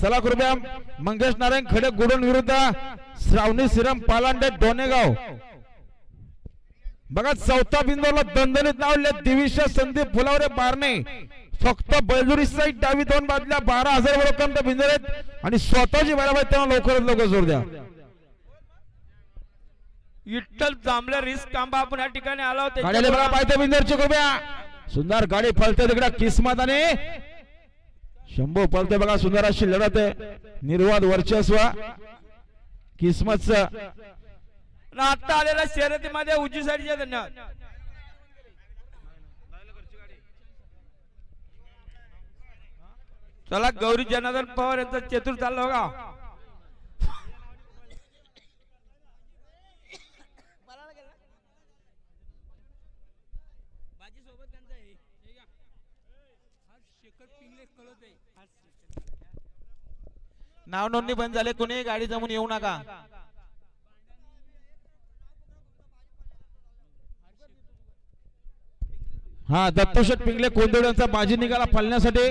चला कृपया मंगेश नारायण खडे गुडून विरुद्ध श्रावणी श्रीराम पालांडे दोनेगाव. बघा चौथा बिंदूला दणदणीत लावले दिविशा संदीप फुलावरे बारणे. फक्त बैजुरी साईड डावी दोन बाजूला बारा हजार लोकांना बिंदू आहेत. आणि स्वतःची बरोबर त्यांना लवकरात लवकर जोर द्या. विठ्ठल जांभळे रिस्क कांबा आपण या ठिकाणी आलो गाड्याला बघा पाहिजे बिंदरची कृपया सुंदर गाडी पळते तिकडे किस्मत आणि शंभू पळते बघा सुंदर अशी लढत आहे. निर्वाद वर्चस्व. किस्मतच. आता आलेल्या शर्यतीमध्ये उजवी साईडचे धन्यवाद. चला गौरी जनार्दन पवार यांचा चतुर चालला बघा. नाव नोंदणी बंद झाले कुणी गाडी जमून येऊ नका. हा दत्तोषट पिंगले कोंदड यांचा बाजी निघाला फालण्यासाठी.